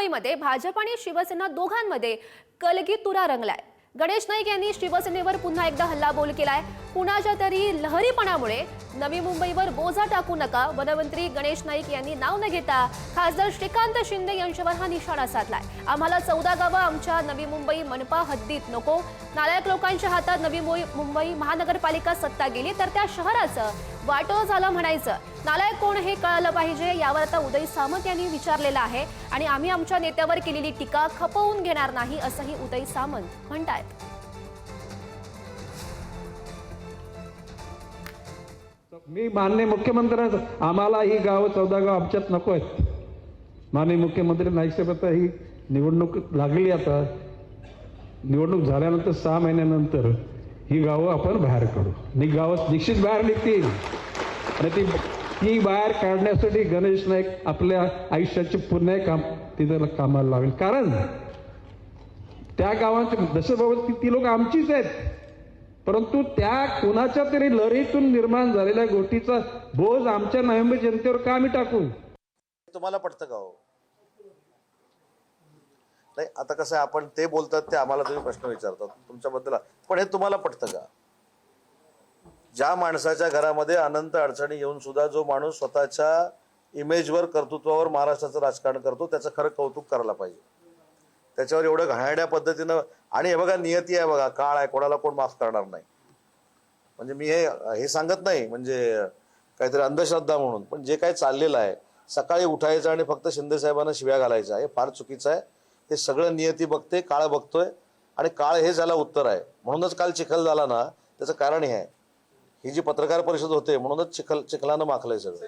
मुंबईमध्ये भाजप आणि शिवसेना दोघांमध्ये कलगीतुरा रंगलाय. गणेश नाईक यांनी शिवसेनेवर पुन्हा एकदा हल्लाबोल केलाय. कुणाच्या तरी लहरीपणामुळे नवी मुंबईवर बोजा टाकू नका. वनमंत्री गणेश नाईक यांनी नाव न घेता खासदार श्रीकांत शिंदे यांच्यावर हा निशाणा साधलाय. आम्हाला चौदा गावं आमच्या नवी मुंबई मनपा हद्दीत नको. नालायक लोकांच्या हातात नवी मुंबई मुंबई महानगरपालिका सत्ता गेली तर त्या शहराचं वाटो झालं म्हणायचं. नालायक कोण हे कळलं पाहिजे यावर आता उदय सामंत यांनी विचारलेलं आहे आणि आम्ही आमच्या नेत्यावर केलेली टीका खपवून घेणार नाही असंही उदय सामंत म्हणतायत. मी माननीय मुख्यमंत्र्यांच आम्हाला ही गावं चौदा गाव आमच्यात नको आहेत. माननीय मुख्यमंत्री नाईकसाहेब आता ही निवडणूक लागली आता. निवडणूक झाल्यानंतर सहा महिन्यानंतर ही गावं आपण बाहेर काढू. आणि गावं निश्चित बाहेर निघतील. आणि ती ती बाहेर काढण्यासाठी गणेश नाईक आपल्या आयुष्याचे पुन्हा काम तिथं कामाला लावेल. कारण त्या गावांचे जसं ती- ती लोक आमचीच आहेत. परंतु त्या कोणाच्या तरी लहरीतून निर्माण झालेल्या गोष्टीचा बोज आमच्या नोव्हेंबर जनतेवर का आम्ही टाकू? तुम्हाला पडतं का हो? नाही आता कसं आहे आपण ते बोलतात ते आम्हाला तुम्ही प्रश्न विचारतात तुमच्याबद्दल. पण हे तुम्हाला पटतं का? ज्या माणसाच्या घरामध्ये अनंत अडचणी येऊन सुद्धा जो माणूस स्वतःच्या इमेजवर कर्तृत्वावर महाराष्ट्राचं राजकारण करतो त्याचं खरं कौतुक करायला पाहिजे. त्याच्यावर एवढं घाणाड्या पद्धतीनं आणि हे बघा नियती आहे बघा काळ आहे कोणाला कोण माफ करणार नाही. म्हणजे मी हे हे सांगत नाही म्हणजे काहीतरी अंधश्रद्धा म्हणून पण जे काही चाललेलं आहे सकाळी उठायचं आणि फक्त शिंदे साहेबांना शिव्या घालायचा हे फार चुकीचं आहे. हे सगळं नियती बघते काळ बघतोय आणि काळ हे झाला उत्तर आहे. म्हणूनच काल चिखल झाला ना त्याचं कारण हे आहे. ही जी पत्रकार परिषद होते म्हणूनच चिखल चिखलानं माखलंय सगळं.